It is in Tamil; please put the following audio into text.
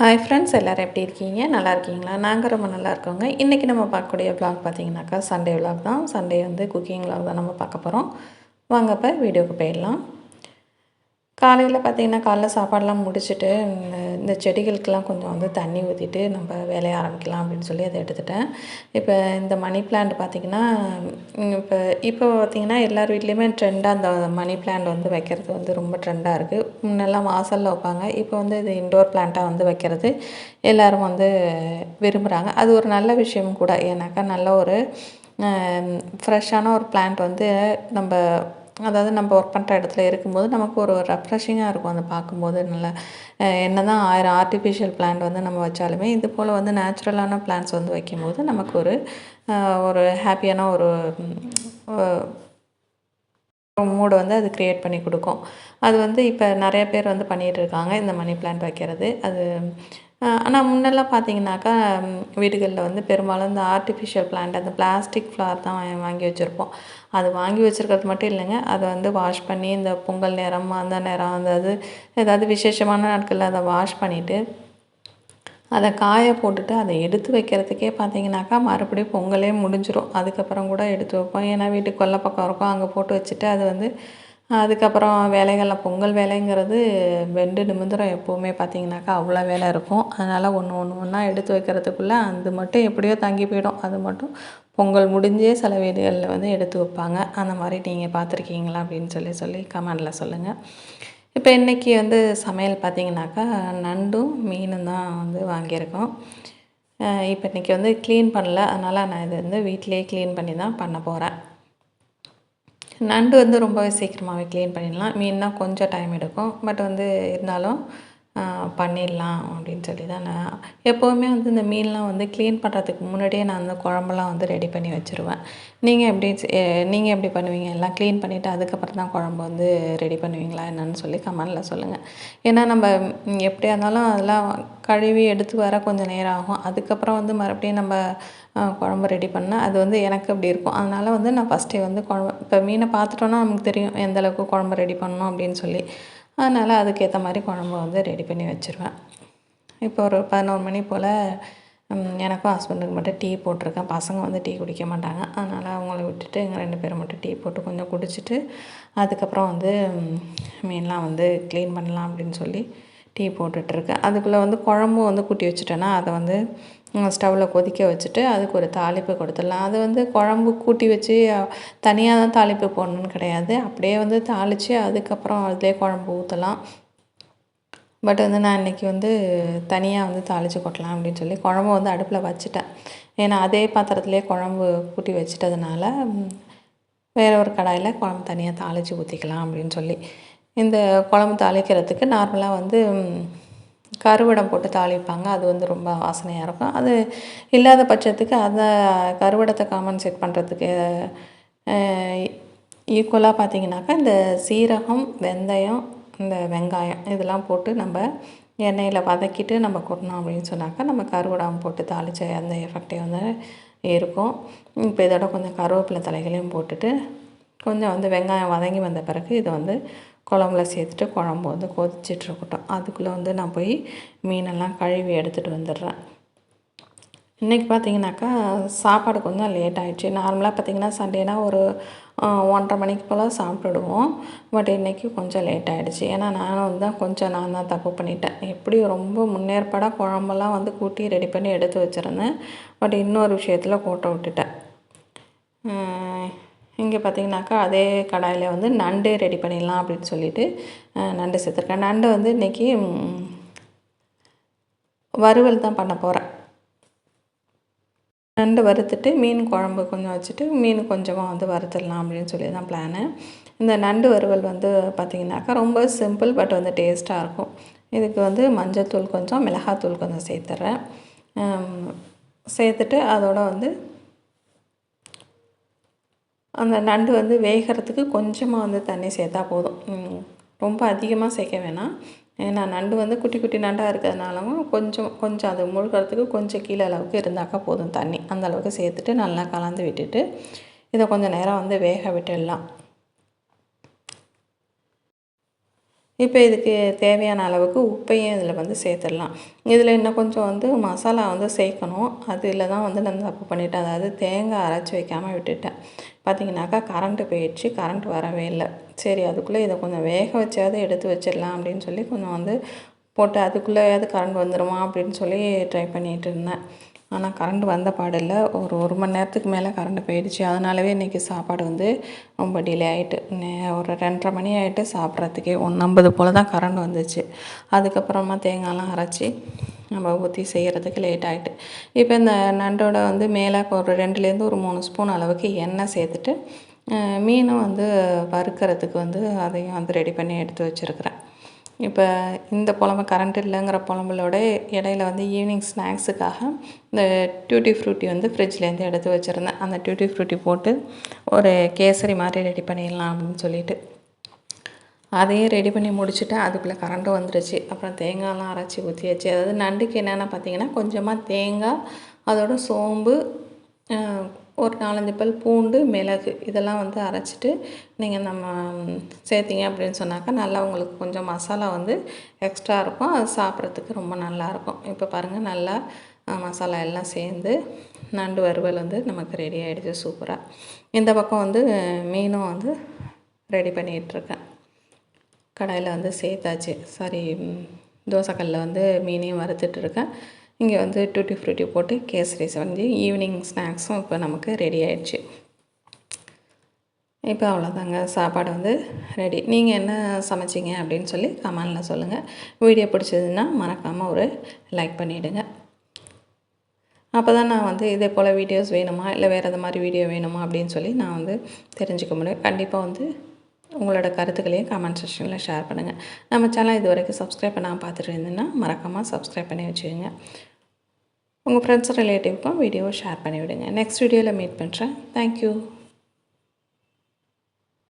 ஹாய் ஃப்ரெண்ட்ஸ் எல்லோரும் எப்படி இருக்கீங்க? நல்லா இருக்கீங்களா? நாங்கள் ரொம்ப நல்லா இருக்கோங்க. இன்றைக்கி நம்ம பார்க்கக்கூடிய ப்ளாக் பார்த்தீங்கன்னாக்கா சண்டே விளாக் தான். சண்டே வந்து குக்கிங் விளாக் தான் நம்ம பார்க்க போகிறோம் வாங்க இப்போ வீடியோக்கு போயிடலாம். காலையில் பார்த்தீங்கன்னா காலைல சாப்பாடெலாம் முடிச்சுட்டு இந்த செடிகளுக்கெல்லாம் கொஞ்சம் வந்து தண்ணி ஊற்றிட்டு நம்ம வேலையை ஆரம்பிக்கலாம் அப்படின்னு சொல்லி அதை எடுத்துட்டேன். இப்போ இந்த மணி பிளான்ட் பார்த்திங்கன்னா இப்போ இப்போ பார்த்திங்கன்னா எல்லார் வீட்லேயுமே ட்ரெண்டாக அந்த மணி பிளான்ட் வந்து வைக்கிறது வந்து ரொம்ப ட்ரெண்டாக இருக்குது முன்னெல்லாம் வாசலில் வைப்பாங்க. இப்போ வந்து இது இன்டோர் பிளான்ட்டாக வந்து வைக்கிறது எல்லோரும் வந்து விரும்புகிறாங்க அது ஒரு நல்ல விஷயம் கூட. ஏன்னாக்கா நல்ல ஒரு ஃப்ரெஷ்ஷான ஒரு பிளான்ட் வந்து நம்ம அதாவது நம்ம ஒர்க் பண்ணுற இடத்துல இருக்கும்போது நமக்கு ஒரு ரெஃப்ரெஷிங்காக இருக்கும் அதை பார்க்கும்போது. நல்லா என்ன தான் ஆயிரம் ஆர்டிஃபிஷியல் பிளான்ட் வந்து நம்ம வச்சாலுமே இது போல் வந்து நேச்சுரலான பிளான்ட்ஸ் வந்து வைக்கும்போது நமக்கு ஒரு ஒரு ஹாப்பியான ஒரு மூடு வந்து அது க்ரியேட் பண்ணி கொடுக்கும். அது வந்து இப்போ நிறைய பேர் வந்து பண்ணிகிட்டு இருக்காங்க இந்த மணி பிளான்ட் வைக்கிறது. அது ஆனால் முன்னெல்லாம் பார்த்தீங்கன்னாக்கா வீடுகளில் வந்து பெரும்பாலும் இந்த ஆர்டிஃபிஷியல் பிளான்ட் அந்த பிளாஸ்டிக் ஃப்ளார் தான் வாங்கி வச்சுருப்போம். அது வாங்கி வச்சுருக்கிறது மட்டும் இல்லைங்க. அதை வந்து வாஷ் பண்ணி இந்த பொங்கல் நேரம் அந்த நேரம் அந்த இது ஏதாவது விசேஷமான நாட்களில் அதை வாஷ் பண்ணிவிட்டு அதை காய போட்டுட்டு அதை எடுத்து வைக்கிறதுக்கே பார்த்தீங்கன்னாக்கா மறுபடியும் பொங்கலே முடிஞ்சிடும் அதுக்கப்புறம் கூட எடுத்து வைப்போம். ஏன்னா வீட்டுக்கு கொல்லை பக்கம் இருக்கும். அங்கே போட்டு வச்சுட்டு அது வந்து அதுக்கப்புறம் வேலைகளில் பொங்கல் வேலைங்கிறது வெண்டு நிமிந்திரம் எப்போவுமே பார்த்தீங்கன்னாக்கா அவ்வளோ வேலை இருக்கும். அதனால் ஒன்று ஒன்று ஒன்றா எடுத்து வைக்கிறதுக்குள்ளே அது மட்டும் எப்படியோ தங்கி போயிடும். அது மட்டும் பொங்கல் முடிஞ்சே சில வீடுகளில் வந்து எடுத்து வைப்பாங்க. அந்த மாதிரி நீங்கள் பார்த்துருக்கீங்களா அப்படின்னு சொல்லி சொல்லி கமெண்டில் சொல்லுங்கள் இப்போ இன்றைக்கி வந்து சமையல் பார்த்திங்கனாக்கா நண்டும் மீனும் தான் வந்து வாங்கியிருக்கோம். இப்போ இன்றைக்கி வந்து க்ளீன் பண்ணல. அதனால் நான் இது வந்து வீட்டிலேயே க்ளீன் பண்ணி தான் பண்ண போகிறேன் நண்டு வந்து ரொம்பவே சீக்கிரமாகவே க்ளீன் பண்ணிடலாம். மீன்னா கொஞ்சம் டைம் எடுக்கும். பட் வந்து இருந்தாலும் பண்ணிடலாம் அப்படின்னு சொல்லி தான் நான் எப்போவுமே வந்து இந்த மீன்லாம் வந்து க்ளீன் பண்ணுறதுக்கு முன்னாடியே நான் அந்த குழம்புலாம் வந்து ரெடி பண்ணி வச்சுருவேன். நீங்கள் எப்படி நீங்கள் எப்படி பண்ணுவீங்க? எல்லாம் க்ளீன் பண்ணிவிட்டு அதுக்கப்புறம் தான் குழம்பு வந்து ரெடி பண்ணுவீங்களா என்னன்னு சொல்லி கமெண்டில் சொல்லுங்கள் ஏன்னா நம்ம எப்படியா இருந்தாலும் அதெல்லாம் கழுவி எடுத்து வர கொஞ்சம் நேரம் ஆகும். அதுக்கப்புறம் வந்து மறுபடியும் நம்ம குழம்பு ரெடி பண்ணால் அது வந்து எனக்கு அப்படி இருக்கும். அதனால் வந்து நான் ஃபஸ்ட்டே வந்து குழம்பு இப்போ மீனை பார்த்துட்டோன்னா நமக்கு தெரியும் எந்த அளவுக்கு குழம்பு ரெடி பண்ணணும் அப்படின்னு சொல்லி. அதனால் அதுக்கேற்ற மாதிரி குழம்பு வந்து ரெடி பண்ணி வச்சுருவேன். இப்போ ஒரு பதினோரு மணி போல் எனக்கும் ஹஸ்பண்டுக்கு மட்டும் டீ போட்டிருக்கேன். பசங்க வந்து டீ குடிக்க மாட்டாங்க. அதனால் அவங்கள விட்டுட்டு எங்கள் ரெண்டு பேரும் மட்டும் டீ போட்டு கொஞ்சம் குடிச்சிட்டு அதுக்கப்புறம் வந்து மீன்லாம் வந்து க்ளீன் பண்ணலாம் அப்படின்னு சொல்லி டீ போட்டுட்ருக்கேன் அதுக்குள்ளே வந்து குழம்பு வந்து கூட்டி வச்சுட்டேன்னா அதை வந்து ஸ்டவ்வில் கொதிக்க வச்சுட்டு அதுக்கு ஒரு தாளிப்பு கொடுத்துடலாம். அது வந்து குழம்பு கூட்டி வச்சு தனியாக தான் தாளிப்பு போடணுன்னு கிடையாது. அப்படியே வந்து தாளித்து அதுக்கப்புறம் அதிலே குழம்பு ஊற்றலாம் பட் வந்து நான் இன்றைக்கி வந்து தனியாக வந்து தாளித்து கொட்டலாம் அப்படின்னு சொல்லி குழம்பு வந்து அடுப்பில் வச்சுட்டேன். ஏன்னா அதே பாத்திரத்துலேயே குழம்பு கூட்டி வச்சிட்டதுனால வேறு ஒரு கடாயில் குழம்பு தனியாக தாளித்து ஊற்றிக்கலாம் அப்படின்னு சொல்லி. இந்த குழம்பு தாளிக்கிறதுக்கு நார்மலாக வந்து கருவடம் போட்டு தாளிப்பாங்க. அது வந்து ரொம்ப வாசனையாக இருக்கும். அது இல்லாத பட்சத்துக்கு அதை கருவடத்தை காம்பன்சேட் பண்ணுறதுக்கு ஈக்குவலாக பார்த்திங்கனாக்கா இந்த சீரகம் வெந்தயம் இந்த வெங்காயம் இதெல்லாம் போட்டு நம்ம எண்ணெயில் வதக்கிட்டு நம்ம கொட்டணும் அப்படின்னு சொன்னாக்கா நம்ம கருவடம் போட்டு தாளித்த அந்த எஃபெக்டே வந்து இருக்கும். இப்போ இதோட கொஞ்சம் கருவேப்பிலை தலைகளையும் போட்டுட்டு கொஞ்சம் வந்து வெங்காயம் வதங்கி வந்த பிறகு இதை வந்து குழம்புல சேர்த்துட்டு குழம்பு வந்து கொதிச்சிட்ருக்கட்டும். அதுக்குள்ளே வந்து நான் போய் மீனெல்லாம் கழுவி எடுத்துகிட்டு வந்துடுறேன். இன்றைக்கி பார்த்தீங்கன்னாக்கா சாப்பாடு கொஞ்சம் லேட் ஆகிடுச்சு நார்மலாக பார்த்திங்கன்னா சண்டேனா ஒரு ஒன்றரை மணிக்கு போல் சாப்பிட்டுடுவோம் பட் இன்றைக்கி கொஞ்சம் லேட் ஆகிடுச்சு ஏன்னா நானும் வந்து தான் கொஞ்சம் நான் தான் தப்பு பண்ணிட்டேன். எப்படி ரொம்ப முன்னேற்பாடாக குழம்பெல்லாம் வந்து கூட்டி ரெடி பண்ணி எடுத்து வச்சுருந்தேன். பட் இன்னொரு விஷயத்தில் கோட்டை விட்டுட்டேன். இங்கே பார்த்திங்கனாக்கா அதே கடாயில் வந்து நண்டு ரெடி பண்ணிடலாம் அப்படின்னு சொல்லிட்டு நண்டு சேர்த்துருக்கேன். நண்டு வந்து இன்றைக்கி வறுவல் தான் பண்ண போகிறேன் நண்டு வறுத்துட்டு மீன் குழம்பு கொஞ்சம் வச்சுட்டு மீன் கொஞ்சமாக வந்து வறுத்துடலாம் அப்படின்னு சொல்லி தான் பிளானு இந்த நண்டு வறுவல் வந்து பார்த்திங்கனாக்கா ரொம்ப சிம்பிள் பட் வந்து டேஸ்ட்டாக இருக்கும். இதுக்கு வந்து மஞ்சத்தூள் கொஞ்சம் மிளகாத்தூள் கொஞ்சம் சேர்த்துட்றேன் சேர்த்துட்டு அதோட வந்து அந்த நண்டு வந்து வேகிறதுக்கு கொஞ்சமாக வந்து தண்ணி சேர்த்தா போதும். ரொம்ப அதிகமாக சேர்க்க வேணாம். ஏன்னா நண்டு வந்து குட்டி குட்டி நண்டாக இருக்கிறதுனாலும் கொஞ்சம் கொஞ்சம் அது முழுகிறதுக்கு கொஞ்சம் கீழே அளவுக்கு இருந்தாக்கா போதும் தண்ணி. அந்த அளவுக்கு சேர்த்துட்டு நல்லா கலந்து விட்டுட்டு இதை கொஞ்சம் நேரம் வந்து வேக விட்டுடலாம். இப்போ இதுக்கு தேவையான அளவுக்கு உப்பையும் இதில் வந்து சேர்த்துடலாம். இதில் இன்னும் கொஞ்சம் வந்து மசாலா வந்து சேர்க்கணும். அதில் தான் வந்து நான் தப்பு பண்ணிட்டேன். அதாவது தேங்காய் அரைச்சி வைக்காமல் விட்டுட்டேன். பார்த்தீங்கன்னாக்கா கரண்ட்டு போயிடுச்சு. கரண்ட் வரவே இல்லை. சரி அதுக்குள்ளே இதை கொஞ்சம் வேக வச்சாவது எடுத்து வச்சிடலாம் அப்படின்னு சொல்லி கொஞ்சம் வந்து போட்டு அதுக்குள்ளேயாவது கரண்ட் வந்துடுமா அப்படின்னு சொல்லி ட்ரை பண்ணிகிட்டு இருந்தேன். ஆனால் கரண்ட் வந்த பாடில்லை ஒரு ஒரு மணி நேரத்துக்கு மேலே கரண்ட் போயிடுச்சு. அதனாலவே இன்றைக்கி சாப்பாடு வந்து ரொம்ப டிலே ஆகிட்டு ஒரு ரெண்டரை மணி ஆகிட்டு சாப்பிட்றதுக்கே ஒன்றம்பது போல் தான் கரண்ட் வந்துச்சு. அதுக்கப்புறமா தேங்காய்லாம் அரைச்சி நம்ம ஊற்றி செய்கிறதுக்கு லேட் ஆகிட்டு இப்போ இந்த நண்டோட வந்து மேலே ஒரு ரெண்டுலேருந்து ஒரு மூணு ஸ்பூன் அளவுக்கு எண்ணெய் சேர்த்துட்டு மீனும் வந்து வறுக்கிறதுக்கு வந்து அதையும் வந்து ரெடி பண்ணி எடுத்து வச்சுருக்கிறேன். இப்போ இந்த புலம்பு கரண்ட் இல்லைங்கிற குழம்புலோட இடையில வந்து ஈவினிங் ஸ்நாக்ஸுக்காக இந்த டியூட்டி ஃப்ரூட்டி வந்து ஃப்ரிட்ஜ்லேருந்து எடுத்து வச்சுருந்தேன். அந்த டியூட்டி ஃப்ரூட்டி போட்டு ஒரு கேசரி மாதிரி ரெடி பண்ணிடலாம் அப்படின்னு சொல்லிட்டு. அதையும் ரெடி பண்ணி முடிச்சுட்டு அதுக்குள்ளே கரண்ட்டு வந்துடுச்சு அப்புறம் தேங்காயெலாம் அரைச்சி ஊற்றியாச்சு அதாவது நண்டுக்கு என்னென்னா பார்த்தீங்கன்னா கொஞ்சமாக தேங்காய் அதோட சோம்பு ஒரு நாலஞ்சு பல் பூண்டு மிளகு இதெல்லாம் வந்து அரைச்சிட்டு நீங்கள் நம்ம சேர்த்திங்க அப்படின்னு சொன்னாக்கா நல்லா உங்களுக்கு கொஞ்சம் மசாலா வந்து எக்ஸ்ட்ரா இருக்கும். அது சாப்பிட்றதுக்கு ரொம்ப நல்லாயிருக்கும் இப்போ பாருங்கள் நல்லா மசாலா எல்லாம் சேர்ந்து நண்டு வறுவல் வந்து நமக்கு ரெடி ஆகிடுச்சு சூப்பராக இந்த பக்கம் வந்து மீனும் வந்து ரெடி பண்ணிகிட்ருக்கேன் கடாயில் வந்து சேர்த்தாச்சு. சாரி தோசைக்கல்லில் வந்து மீனையும் வறுத்துட்ருக்கேன் இங்கே வந்து டூட்டி ஃப்ரூட்டி போட்டு கேசரி செஞ்சு ஈவினிங் ஸ்நாக்ஸும் இப்போ நமக்கு ரெடி ஆயிடுச்சு. இப்போ அவ்வளோதாங்க. சாப்பாடு வந்து ரெடி. நீங்கள் என்ன சமைச்சிங்க அப்படின்னு சொல்லி கமெண்டில் சொல்லுங்கள் வீடியோ பிடிச்சதுன்னா மறக்காமல் ஒரு லைக் பண்ணிவிடுங்க அப்போ தான் நான் வந்து இதே போல் வீடியோஸ் வேணுமா? இல்லை வேறு எது மாதிரி வீடியோ வேணுமா அப்படின்னு சொல்லி நான் வந்து தெரிஞ்சுக்க முடியும். கண்டிப்பாக வந்து உங்களோட கருத்துக்களையும் கமெண்ட் செக்ஷனில் ஷேர் பண்ணுங்கள் நம்ம சேனல் இது வரைக்கும் சப்ஸ்கிரைப் பண்ணாமல் பார்த்துட்டு இருந்தேன்னா மறக்காமல் சப்ஸ்கிரைப் பண்ணி வச்சுக்கோங்க. உங்கள் ஃப்ரெண்ட்ஸ் ரிலேட்டிவ்க்கும் வீடியோவை ஷேர் பண்ணிவிடுங்க. நெக்ஸ்ட் வீடியோவில் மீட் பண்ணுறேன் தேங்க்யூ